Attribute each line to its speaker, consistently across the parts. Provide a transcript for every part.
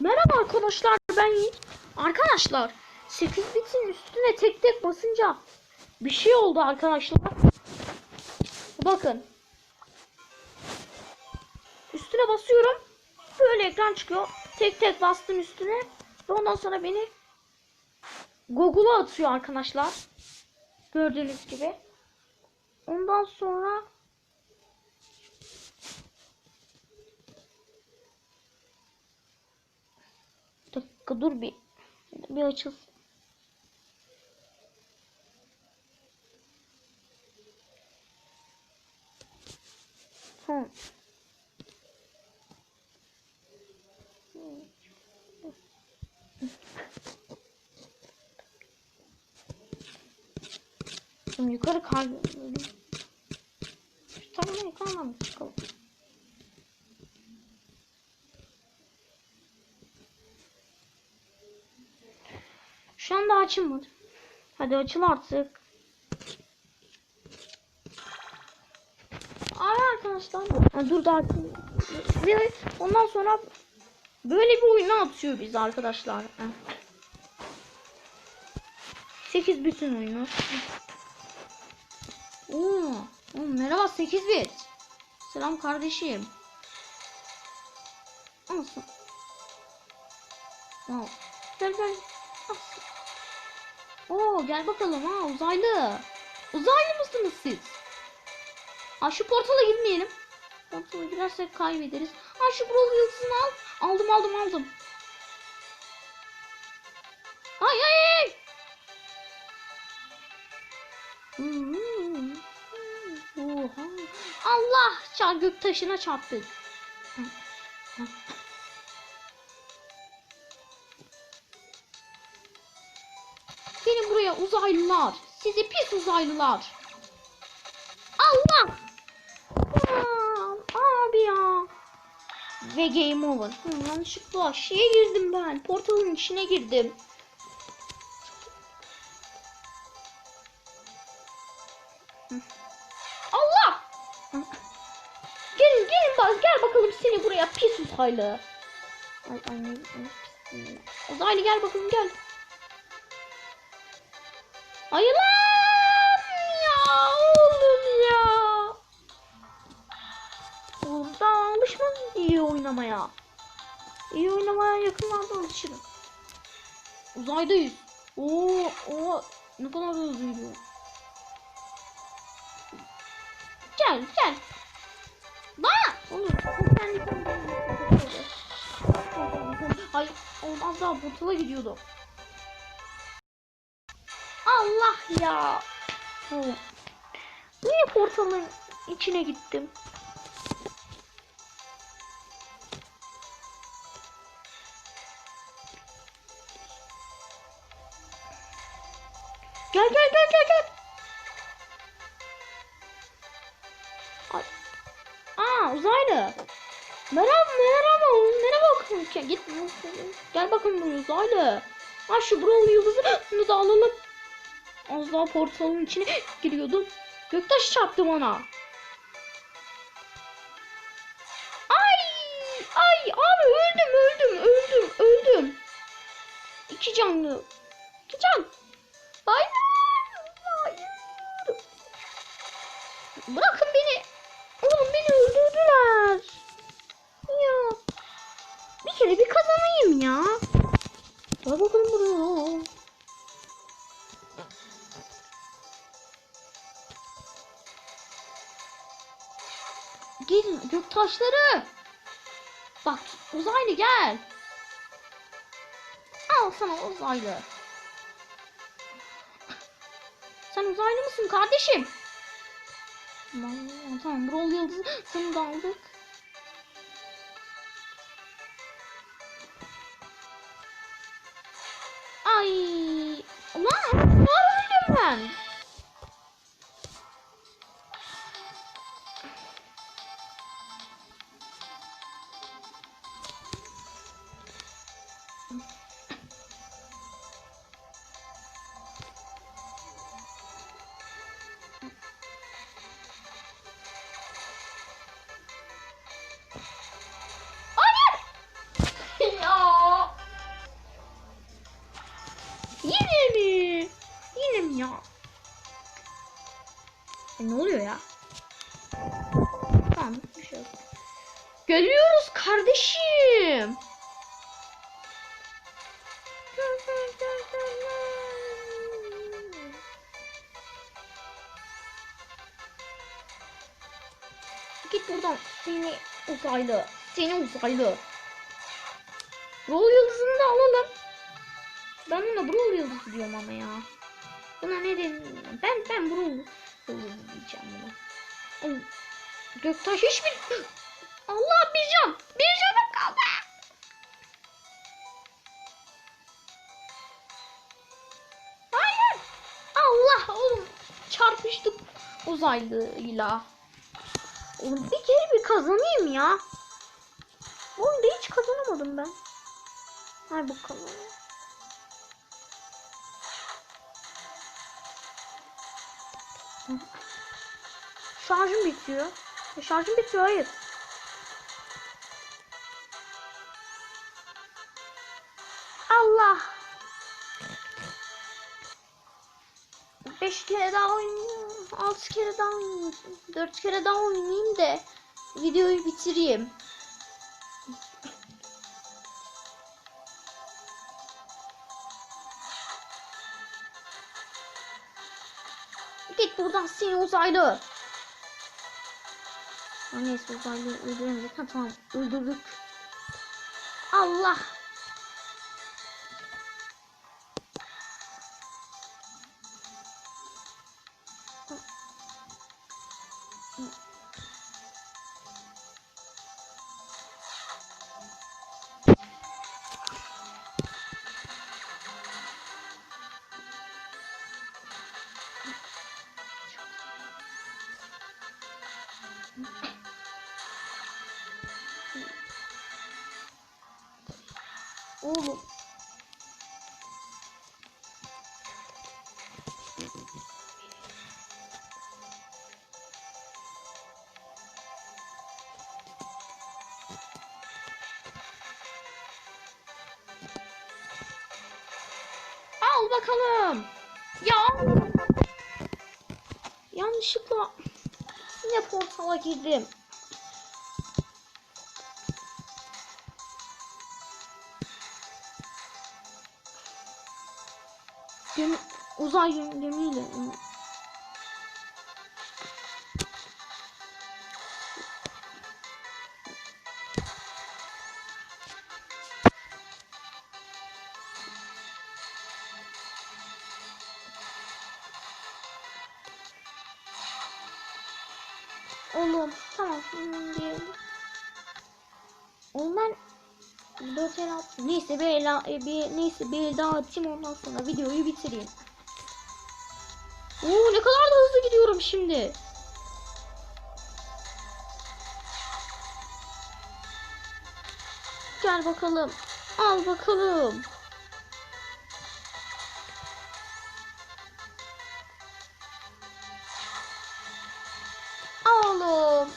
Speaker 1: Merhaba arkadaşlar ben Yiğit. Arkadaşlar 8 bitin üstüne tek tek basınca bir şey oldu arkadaşlar. Bakın. Üstüne basıyorum. Böyle ekran çıkıyor. Tek tek bastım üstüne. Ve ondan sonra beni Google'a atıyor arkadaşlar. Gördüğünüz gibi. Ondan sonra Bir dakika dur bir. Bir açılsın. Hı. Şimdi yukarı kay... Şu tarafa ekrandan mı Şu anda açılmadı. Hadi açıl artık. Ay arkadaşlar. Ha, dur da açayım. Ve ondan sonra böyle bir oyuna atıyor bizi arkadaşlar. Ha. 8 bütün oyunu. Oo, oo, merhaba 8 bit. Selam kardeşim. Olsun. Wow. Gel gel. Oo gel bakalım ha uzaylı. Uzaylı mısınız siz? Ha şu portala girmeyelim. Portala girersek kaybederiz. Ha şu brawl yıldızını al. Aldım aldım aldım. Ay ay ay. Oha. Allah çar gök taşına çarptık. Buraya uzaylılar. Sizi pis uzaylılar. Allah. Aa, abi ya. Ve game over. Hı, yanlışlıkla şeye girdim ben. Portalın içine girdim. Allah. Gelin gelin bak gel bakalım seni buraya pis uzaylı. Ay anne. ay, Uzaylı gel bakalım gel. Ay lan ya oğlum ya. Oğlum daha alışmam iyi oynamaya. İyi oynamaya yakınlarda alışırım. Uzaydayız. Oo, o ne kadar hızlı yürüyor. Gel gel. Lan! Oğlum sen Ay olmaz daha portala gidiyordu. Allah ya. Niye portalın içine gittim? Gel gel gel gel gel. Ay. Aa uzaylı. Merhaba merhaba merhaba. Git. Gel bakın buraya uzaylı. Ha şu brawl yıldızını da alalım. Az daha portalın içine giriyordum. Göktaş çarptı bana. Ay! Ay! Abi öldüm öldüm öldüm öldüm. İki canlı. İki can. Hayır. Hayır. Bırakın beni. Oğlum beni öldürdüler. Ya. Bir kere bir kazanayım ya. Gel bakalım buraya. Gelin gök taşları. Bak uzaylı gel. Al sana uzaylı. Sen uzaylı mısın kardeşim? Tamam, tamam rol yıldızı seni da aldık. Ay, lan ne öldüm ben? Tamam bir şey yok. Geliyoruz kardeşim. Git buradan seni uzaylı. Seni uzaylı. Rol yıldızını da alalım. Ben ona Brawl yıldızı diyorum ama ya. Buna ne dedim? Ben ben Brawl yıldızı diyeceğim buna. Göktaş hiçbir... Allah bir can. Bir canım kaldı. Hayır. Allah oğlum. Çarpıştık uzaylıyla. Oğlum bir kere bir kazanayım ya. Bu oyunda hiç kazanamadım ben. Hay bakalım. Şarjım bitiyor. E, Şarjım bitiyor hayır. Allah. Beş kere daha oynayayım. Altı kere daha oynayayım. Dört kere daha oynayayım da videoyu bitireyim. Buradan seni uzaylı. Neyse uzaylı öldüremedik. Ha, tamam öldürdük. Allah. Oğlum. Al bakalım. Ya. Yanlışlıkla yine portala girdim. Gemi, uzay gemi- gemiyle. Oğlum tamam diyelim. Oğlum ben 4 el attım. Neyse bir el, e, bir, neyse bir el daha atayım ondan sonra videoyu bitireyim. Oo ne kadar da hızlı gidiyorum şimdi. Gel bakalım. Al bakalım. Al Oğlum.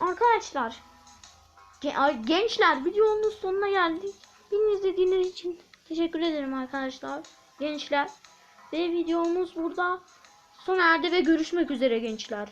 Speaker 1: Arkadaşlar. Gençler videonun sonuna geldik. Beni izlediğiniz için teşekkür ederim arkadaşlar. Gençler. Ve videomuz burada sona erdi ve görüşmek üzere gençler.